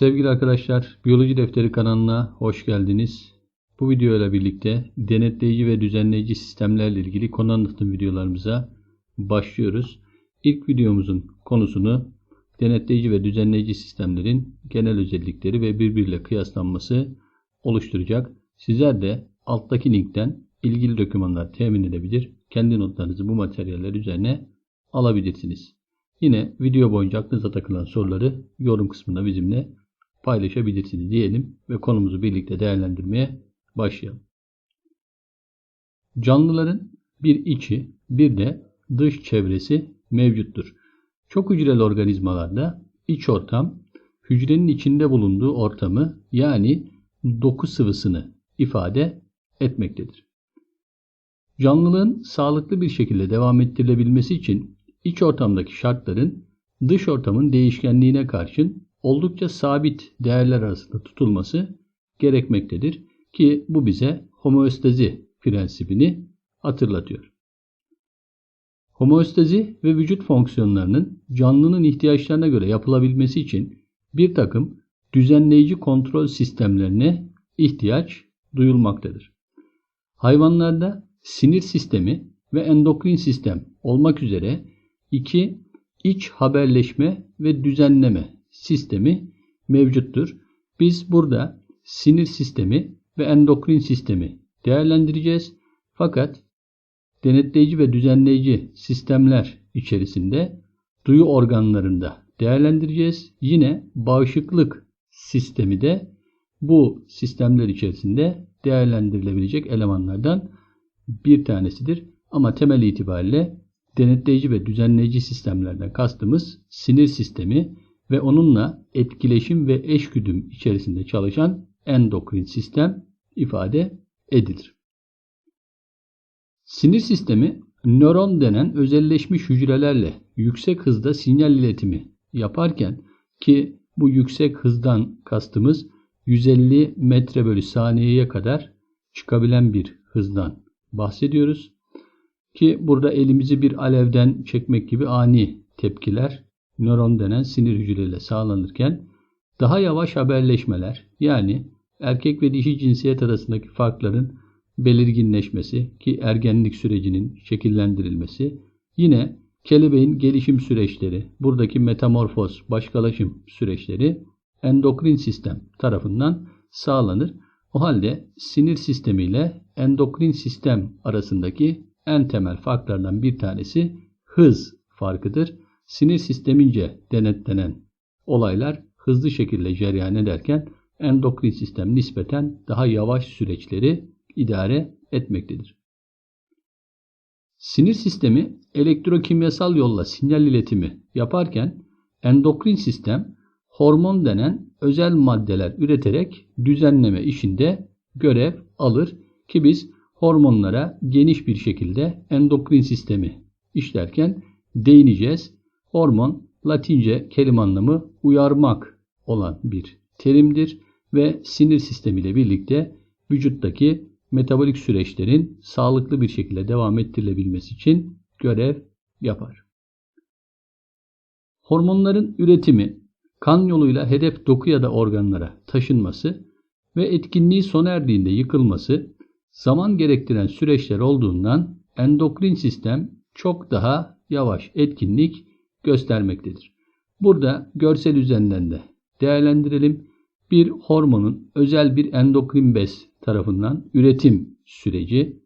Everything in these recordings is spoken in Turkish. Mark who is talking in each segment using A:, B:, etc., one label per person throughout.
A: Sevgili arkadaşlar, Biyoloji Defteri kanalına hoş geldiniz. Bu video ile birlikte denetleyici ve düzenleyici sistemlerle ilgili konu anlatım videolarımıza başlıyoruz. İlk videomuzun konusunu denetleyici ve düzenleyici sistemlerin genel özellikleri ve birbiriyle kıyaslanması oluşturacak. Sizler de alttaki linkten ilgili dokümanlar temin edebilir. Kendi notlarınızı bu materyaller üzerine alabilirsiniz. Yine video boyunca aklınıza takılan soruları yorum kısmında bizimle paylaşabilirsiniz diyelim ve konumuzu birlikte değerlendirmeye başlayalım. Canlıların bir içi bir de dış çevresi mevcuttur. Çok hücreli organizmalarda iç ortam hücrenin içinde bulunduğu ortamı yani doku sıvısını ifade etmektedir. Canlılığın sağlıklı bir şekilde devam ettirilebilmesi için iç ortamdaki şartların dış ortamın değişkenliğine karşın oldukça sabit değerler arasında tutulması gerekmektedir ki bu bize homeostazi prensibini hatırlatıyor. Homeostazi ve vücut fonksiyonlarının canlının ihtiyaçlarına göre yapılabilmesi için bir takım düzenleyici kontrol sistemlerine ihtiyaç duyulmaktadır. Hayvanlarda sinir sistemi ve endokrin sistem olmak üzere iki iç haberleşme ve düzenleme sistemi mevcuttur. Biz burada sinir sistemi ve endokrin sistemi değerlendireceğiz. Fakat denetleyici ve düzenleyici sistemler içerisinde duyu organlarında değerlendireceğiz. Yine bağışıklık sistemi de bu sistemler içerisinde değerlendirilebilecek elemanlardan bir tanesidir. Ama temel itibariyle denetleyici ve düzenleyici sistemlerden kastımız sinir sistemi ve onunla etkileşim ve eşgüdüm içerisinde çalışan endokrin sistem ifade edilir. Sinir sistemi nöron denen özelleşmiş hücrelerle yüksek hızda sinyal iletimi yaparken ki bu yüksek hızdan kastımız 150 metre bölü saniyeye kadar çıkabilen bir hızdan bahsediyoruz. Ki burada elimizi bir alevden çekmek gibi ani tepkiler nöron denen sinir hücreleriyle sağlanırken daha yavaş haberleşmeler yani erkek ve dişi cinsiyet arasındaki farkların belirginleşmesi ki ergenlik sürecinin şekillendirilmesi yine kelebeğin gelişim süreçleri, buradaki metamorfoz, başkalaşım süreçleri endokrin sistem tarafından sağlanır. O halde sinir sistemi ile endokrin sistem arasındaki en temel farklardan bir tanesi hız farkıdır. Sinir sistemince denetlenen olaylar hızlı şekilde cereyan ederken endokrin sistem nispeten daha yavaş süreçleri idare etmektedir. Sinir sistemi elektrokimyasal yolla sinyal iletimi yaparken endokrin sistem hormon denen özel maddeler üreterek düzenleme işinde görev alır ki biz hormonlara geniş bir şekilde endokrin sistemi işlerken değineceğiz. Hormon Latince kelime anlamı uyarmak olan bir terimdir ve sinir sistemiyle birlikte vücuttaki metabolik süreçlerin sağlıklı bir şekilde devam ettirilebilmesi için görev yapar. Hormonların üretimi, kan yoluyla hedef doku ya da organlara taşınması ve etkinliği sona erdiğinde yıkılması zaman gerektiren süreçler olduğundan endokrin sistem çok daha yavaş etkinlik göstermektedir. Burada görsel üzerinden de değerlendirelim. Bir hormonun özel bir endokrin bez tarafından üretim süreci,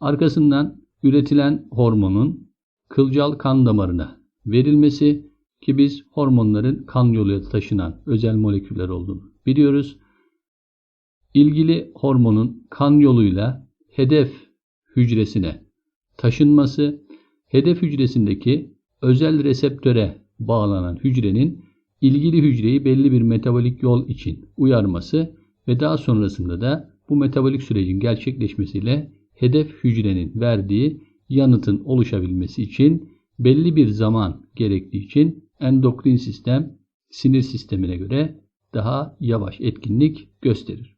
A: arkasından üretilen hormonun kılcal kan damarına verilmesi ki biz hormonların kan yoluyla taşınan özel moleküller olduğunu biliyoruz ilgili hormonun kan yoluyla hedef hücresine taşınması, hedef hücresindeki özel reseptöre bağlanan hücrenin ilgili hücreyi belli bir metabolik yol için uyarması ve daha sonrasında da bu metabolik sürecin gerçekleşmesiyle hedef hücrenin verdiği yanıtın oluşabilmesi için belli bir zaman gerektiği için endokrin sistem sinir sistemine göre daha yavaş etkinlik gösterir.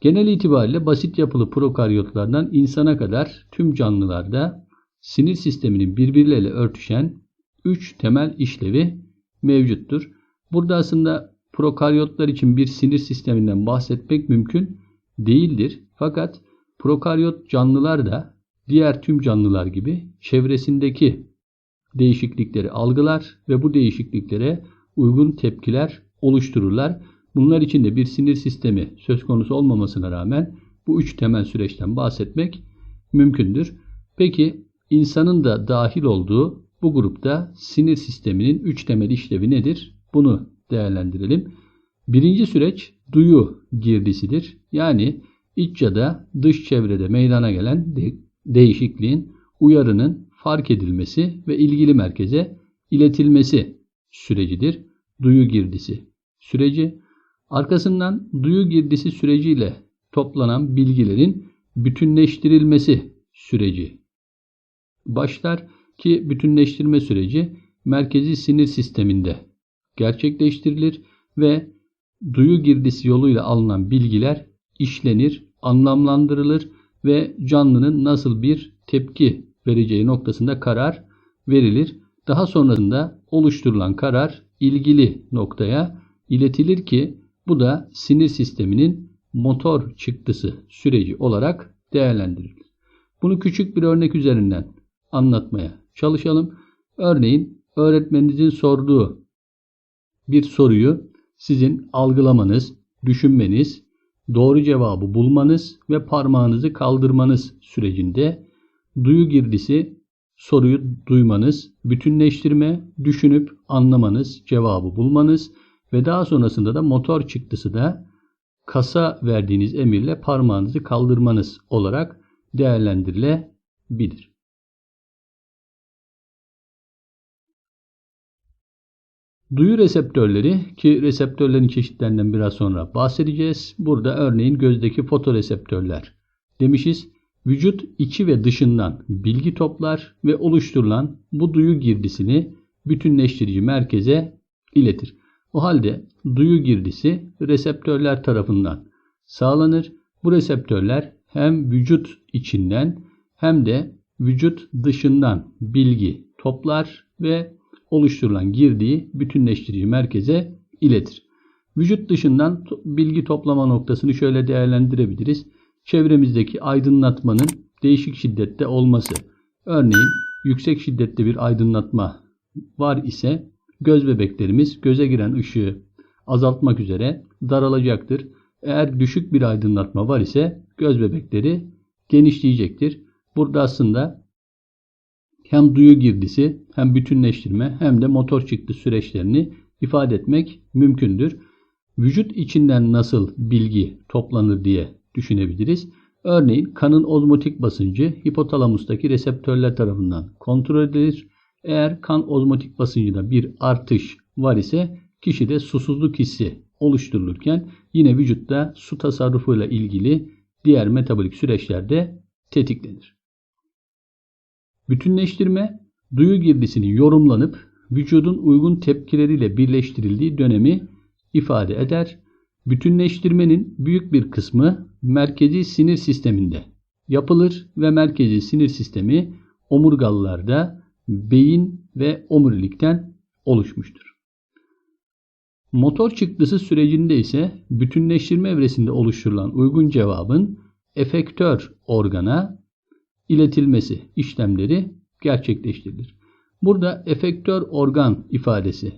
A: Genel itibariyle basit yapılı prokaryotlardan insana kadar tüm canlılarda sinir sisteminin birbirleriyle örtüşen 3 temel işlevi mevcuttur. Burada aslında prokaryotlar için bir sinir sisteminden bahsetmek mümkün değildir. Fakat prokaryot canlılar da diğer tüm canlılar gibi çevresindeki değişiklikleri algılar ve bu değişikliklere uygun tepkiler oluştururlar. Bunlar için de bir sinir sistemi söz konusu olmamasına rağmen bu üç temel süreçten bahsetmek mümkündür. Peki insanın da dahil olduğu bu grupta sinir sisteminin üç temel işlevi nedir? Bunu değerlendirelim. Birinci süreç duyu girdisidir. Yani iç ya da dış çevrede meydana gelen de değişikliğin, uyarının fark edilmesi ve ilgili merkeze iletilmesi sürecidir. Duyu girdisi süreci. Arkasından duyu girdisi süreciyle toplanan bilgilerin bütünleştirilmesi süreci başlar ki bütünleştirme süreci merkezi sinir sisteminde gerçekleştirilir ve duyu girdisi yoluyla alınan bilgiler işlenir, anlamlandırılır ve canlının nasıl bir tepki vereceği noktasında karar verilir. Daha sonrasında oluşturulan karar ilgili noktaya iletilir ki bu da sinir sisteminin motor çıktısı süreci olarak değerlendirilir. Bunu küçük bir örnek üzerinden anlatmaya çalışalım. Örneğin öğretmeninizin sorduğu bir soruyu sizin algılamanız, düşünmeniz, doğru cevabı bulmanız ve parmağınızı kaldırmanız sürecinde duyu girdisi soruyu duymanız, bütünleştirme, düşünüp anlamanız, cevabı bulmanız ve daha sonrasında da motor çıktısı da kasa verdiğiniz emirle parmağınızı kaldırmanız olarak değerlendirilebilir. Duyu reseptörleri ki reseptörlerin çeşitlerinden biraz sonra bahsedeceğiz. Burada örneğin gözdeki fotoreseptörler demişiz. Vücut içi ve dışından bilgi toplar ve oluşturulan bu duyu girdisini bütünleştirici merkeze iletir. O halde duyu girdisi reseptörler tarafından sağlanır. Bu reseptörler hem vücut içinden hem de vücut dışından bilgi toplar ve oluşturulan girdiği bütünleştirici merkeze iletir. Vücut dışından bilgi toplama noktasını şöyle değerlendirebiliriz. Çevremizdeki aydınlatmanın değişik şiddette olması. Örneğin yüksek şiddette bir aydınlatma var ise göz bebeklerimiz göze giren ışığı azaltmak üzere daralacaktır. Eğer düşük bir aydınlatma var ise göz bebekleri genişleyecektir. Burada aslında hem duyu girdisi hem bütünleştirme hem de motor çıktı süreçlerini ifade etmek mümkündür. Vücut içinden nasıl bilgi toplanır diye düşünebiliriz. Örneğin kanın ozmotik basıncı hipotalamustaki reseptörler tarafından kontrol edilir. Eğer kan ozmotik basıncında bir artış var ise kişide susuzluk hissi oluşturulurken yine vücutta su tasarrufuyla ilgili diğer metabolik süreçlerde tetiklenir. Bütünleştirme, duyu girdisinin yorumlanıp vücudun uygun tepkileriyle birleştirildiği dönemi ifade eder. Bütünleştirmenin büyük bir kısmı merkezi sinir sisteminde yapılır ve merkezi sinir sistemi omurgalılarda beyin ve omurilikten oluşmuştur. Motor çıktısı sürecinde ise bütünleştirme evresinde oluşturulan uygun cevabın efektör organa iletilmesi işlemleri gerçekleştirilir. Burada efektör organ ifadesi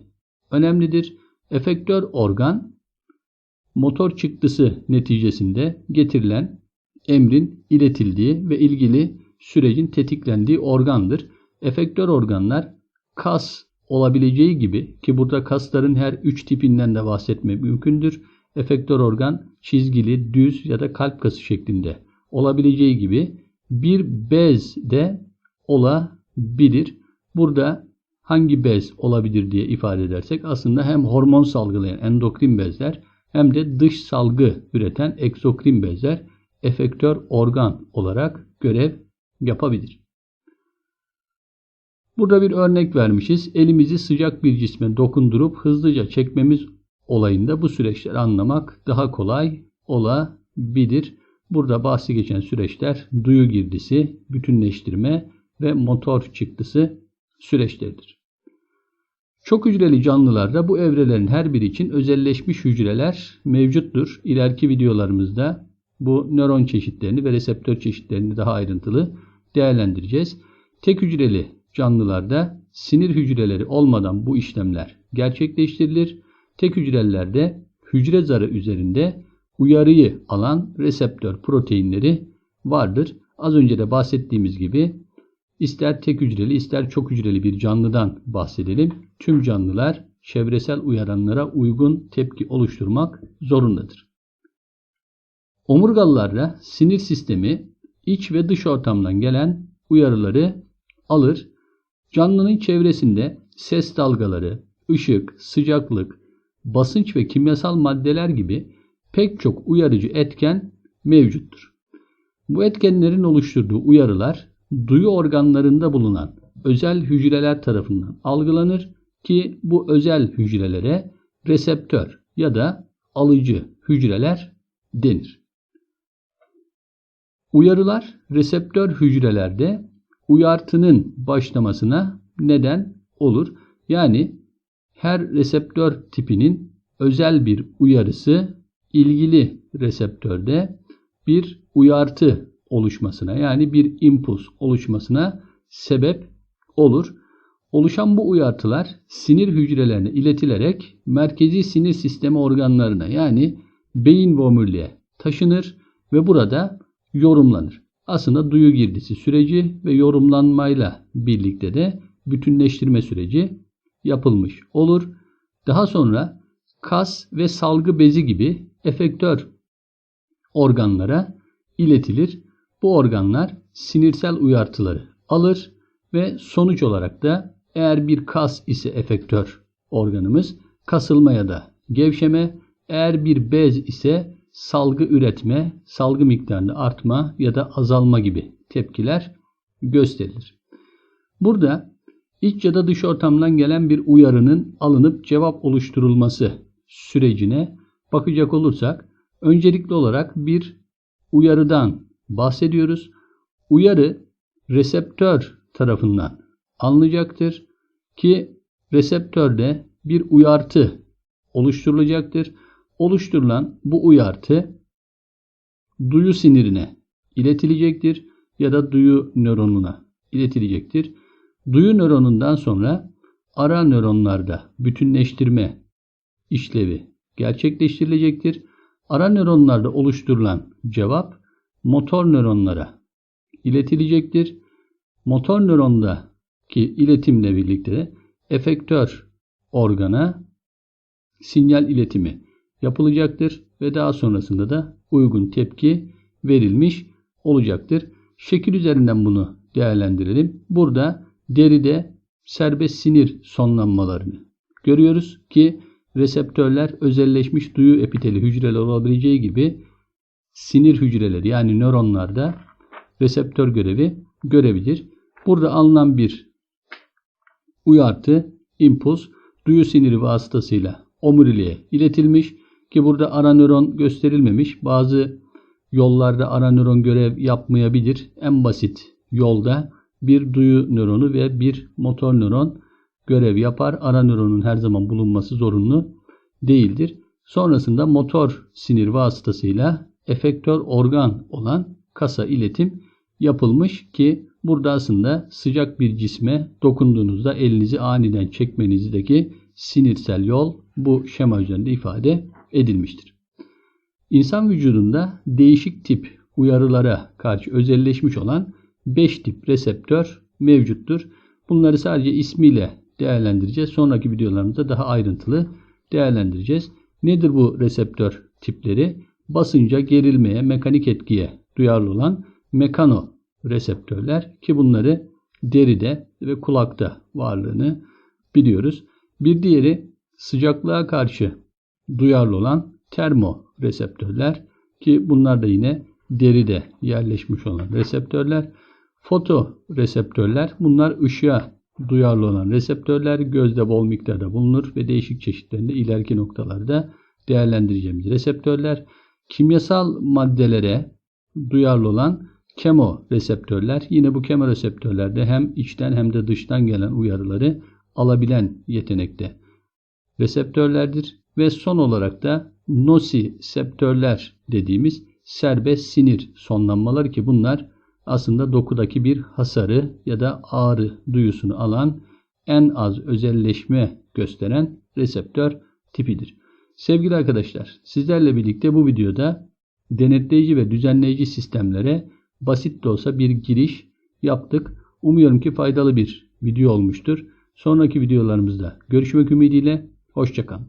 A: önemlidir. Efektör organ motor çıktısı neticesinde getirilen emrin iletildiği ve ilgili sürecin tetiklendiği organdır. Efektör organlar kas olabileceği gibi ki burada kasların her üç tipinden de bahsetmek mümkündür. Efektör organ çizgili, düz ya da kalp kası şeklinde olabileceği gibi bir bez de olabilir. Burada hangi bez olabilir diye ifade edersek aslında hem hormon salgılayan endokrin bezler hem de dış salgı üreten eksokrin bezler efektör organ olarak görev yapabilir. Burada bir örnek vermişiz. Elimizi sıcak bir cisme dokundurup hızlıca çekmemiz olayında bu süreçleri anlamak daha kolay olabilir. Burada bahsi geçen süreçler duyu girdisi, bütünleştirme ve motor çıktısı süreçleridir. Çok hücreli canlılarda bu evrelerin her biri için özelleşmiş hücreler mevcuttur. İleriki videolarımızda bu nöron çeşitlerini ve reseptör çeşitlerini daha ayrıntılı değerlendireceğiz. Tek hücreli canlılarda sinir hücreleri olmadan bu işlemler gerçekleştirilir. Tek hücrelerde hücre zarı üzerinde uyarıyı alan reseptör proteinleri vardır. Az önce de bahsettiğimiz gibi ister tek hücreli ister çok hücreli bir canlıdan bahsedelim. Tüm canlılar çevresel uyaranlara uygun tepki oluşturmak zorundadır. Omurgalılarda sinir sistemi iç ve dış ortamdan gelen uyarıları alır. Canlının çevresinde ses dalgaları, ışık, sıcaklık, basınç ve kimyasal maddeler gibi pek çok uyarıcı etken mevcuttur. Bu etkenlerin oluşturduğu uyarılar duyu organlarında bulunan özel hücreler tarafından algılanır ki bu özel hücrelere reseptör ya da alıcı hücreler denir. Uyarılar reseptör hücrelerde uyartının başlamasına neden olur. Yani her reseptör tipinin özel bir uyarısı ilgili reseptörde bir uyartı oluşmasına yani bir impuls oluşmasına sebep olur. Oluşan bu uyartılar sinir hücrelerine iletilerek merkezi sinir sistemi organlarına yani beyin ve omuriliğe taşınır ve burada yorumlanır. Aslında duyu girdisi süreci ve yorumlanmayla birlikte de bütünleştirme süreci yapılmış olur. Daha sonra kas ve salgı bezi gibi efektör organlara iletilir. Bu organlar sinirsel uyartıları alır ve sonuç olarak da eğer bir kas ise efektör organımız kasılma ya da gevşeme, eğer bir bez ise salgı üretme, salgı miktarında artma ya da azalma gibi tepkiler gösterilir. Burada iç ya da dış ortamdan gelen bir uyarının alınıp cevap oluşturulması sürecine bakacak olursak öncelikli olarak bir uyarıdan bahsediyoruz. Uyarı reseptör tarafından alınacaktır ki reseptörde bir uyartı oluşturulacaktır. Oluşturulan bu uyartı duyu sinirine iletilecektir ya da duyu nöronuna iletilecektir. Duyu nöronundan sonra ara nöronlarda bütünleştirme işlevi gerçekleştirilecektir. Ara nöronlarda oluşturulan cevap motor nöronlara iletilecektir. Motor nörondaki iletimle birlikte efektör organa sinyal iletimi yapılacaktır ve daha sonrasında da uygun tepki verilmiş olacaktır. Şekil üzerinden bunu değerlendirelim. Burada deride serbest sinir sonlanmalarını görüyoruz ki reseptörler özelleşmiş duyu epiteli hücreler olabileceği gibi sinir hücreleri yani nöronlarda reseptör görevi görebilir. Burada alınan bir uyartı, impuls duyu siniri vasıtasıyla omuriliğe iletilmiş ki burada ara nöron gösterilmemiş. Bazı yollarda ara nöron görev yapmayabilir. En basit yolda bir duyu nöronu ve bir motor nöron görev yapar. Ara nöronun her zaman bulunması zorunlu değildir. Sonrasında motor sinir vasıtasıyla efektör organ olan kasa iletim yapılmış ki burada aslında sıcak bir cisme dokunduğunuzda elinizi aniden çekmenizdeki sinirsel yol bu şema üzerinde ifade edilmiştir. İnsan vücudunda değişik tip uyarılara karşı özelleşmiş olan 5 tip reseptör mevcuttur. Bunları sadece ismiyle değerlendireceğiz. Sonraki videolarımızda daha ayrıntılı değerlendireceğiz. Nedir bu reseptör tipleri? Basınca, gerilmeye, mekanik etkiye duyarlı olan mekano reseptörler ki bunları deride ve kulakta varlığını biliyoruz. Bir diğeri sıcaklığa karşı duyarlı olan termo reseptörler ki bunlar da yine deride yerleşmiş olan reseptörler. Foto reseptörler bunlar ışığa duyarlı olan reseptörler gözde bol miktarda bulunur ve değişik çeşitlerinde ileriki noktalarda değerlendireceğimiz reseptörler. Kimyasal maddelere duyarlı olan kemo reseptörler. Yine bu kemo reseptörlerde hem içten hem de dıştan gelen uyarıları alabilen yetenekte reseptörlerdir ve son olarak da nosiseptörler dediğimiz serbest sinir sonlanmaları ki bunlar aslında dokudaki bir hasarı ya da ağrı duyusunu alan en az özelleşme gösteren reseptör tipidir. Sevgili arkadaşlar, sizlerle birlikte bu videoda denetleyici ve düzenleyici sistemlere basit de olsa bir giriş yaptık. Umuyorum ki faydalı bir video olmuştur. Sonraki videolarımızda görüşmek ümidiyle, hoşçakalın.